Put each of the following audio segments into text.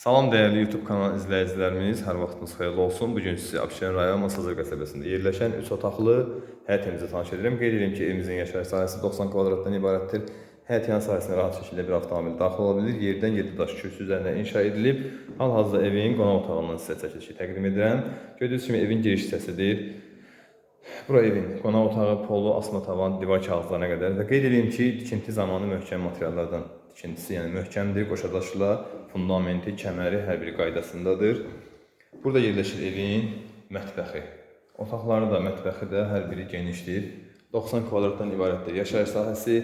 Salam dəyərli YouTube kanalı izləyicilərimiz, hər vaxtınız xeyirli olsun. Bu gün sizi Abşeron rayon Masazır qəsəbəsində yerləşən 3 otaqlı həyət evimizi tanış edirəm. Qeyd edirəm ki, evimizin yaşayış sahəsi 90 kvadratdan ibarətdir. Həyət yan sahəsinə rahat şəkildə bir avtomobil daxil ola bilir. Yerdən 7 daş kürsü üzərində inşa edilib. Hal-hazırda evin qonaq otağından sizə çəkilişi təqdim edirəm. Gördüyünüz kimi evin giriş hissəsidir. Bura evin qonaq otağı, polu, asma tavan, divar kağızlarına qədər və qeyd edeyim ki, tikinti zamanı möhkəm materiallardan tikintisi, yəni möhkəmdir, qoşadaşla fundamenti, kəməri hər biri qaydasındadır. Burada yerləşir evin mətbəxi. Otaqları da, mətbəxi də hər biri genişdir. 90 kvadratdan ibarətdir. Yaşayış sahəsi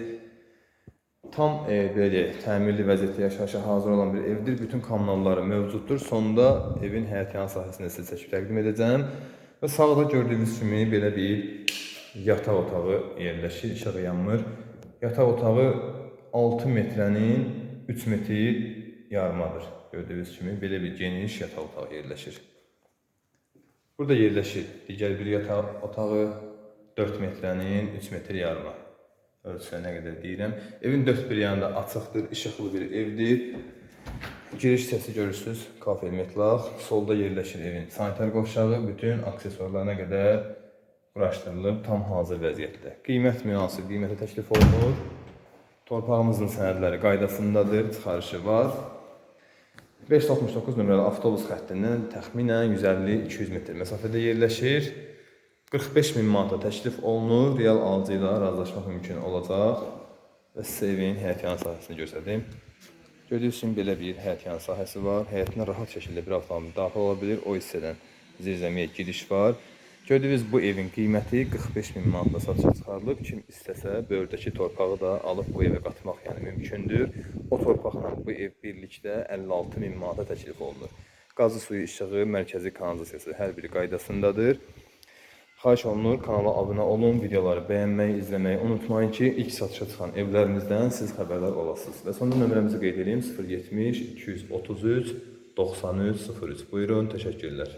tam e, belə deyək, təmirli vəziyyətdə yaşayışa hazır olan bir evdir. Bütün kommunalları mövcuddur. Sonda evin həyətyan sahəsində sizə çəkib təqdim edəcəm. Və sağda gördüyünüz kimi belə bir yataq otağı yerləşir, işığı yanmır. Yataq otağı 6 metrənin 3 metri yarımadır. Gördüyünüz kimi belə bir geniş yataq otağı yerləşir. Burada yerləşir digər bir yataq otağı 4 metrənin 3 metr yarıma. Ölçüsünə nə qədər deyirəm. Evin dörd bir yanında açıqdır, işıqlı bir evdir. Giriş hissəsi görürsüz, kafe metlaq. Solda yerləşir evin sanitar qovşağı, bütün aksesuarlarına qədər quraşdırılıb, tam hazır vəziyyətdə. Qiymət münasib qiymətə təklif olunur. Torpağımızın sənədləri qaydasındadır, çıxarışı var. 569 nömrəli avtobus xəttindən təxminən 150-200 metr məsafədə yerləşir. 45 min manata təklif olunur. Real alıcı ilə razılaşmaq mümkün olacaq. Və sizə evin həyətyan sahəsini göstərdim. Kimi belə bir həyətyan sahəsi var. Həyətinə rahat şəkildə bir avtomobil daxil ola bilir. O hissədən zirzəmiyə giriş var. Gördüyünüz bu evin qiyməti 45 min manata satışa çıxarılıb. Kim istəsə böyrdəki torpağı da alıb bu evə qatmaq yəni mümkündür. O torpaqla bu ev birlikdə 56 min manata təklif olunur. Qazı suyu işığı, mərkəzi kanalizasiyası hər biri qaydasındadır. Xahiş olunur kanala abunə olun, videoları bəyənməyi, izləməyi unutmayın ki, ilk satışa çıxan evlərimizdən siz xəbərdar olasınız. Və sonunda nömrəmizi qeyd edeyim 070 233 93 03. Buyurun, təşəkkürlər.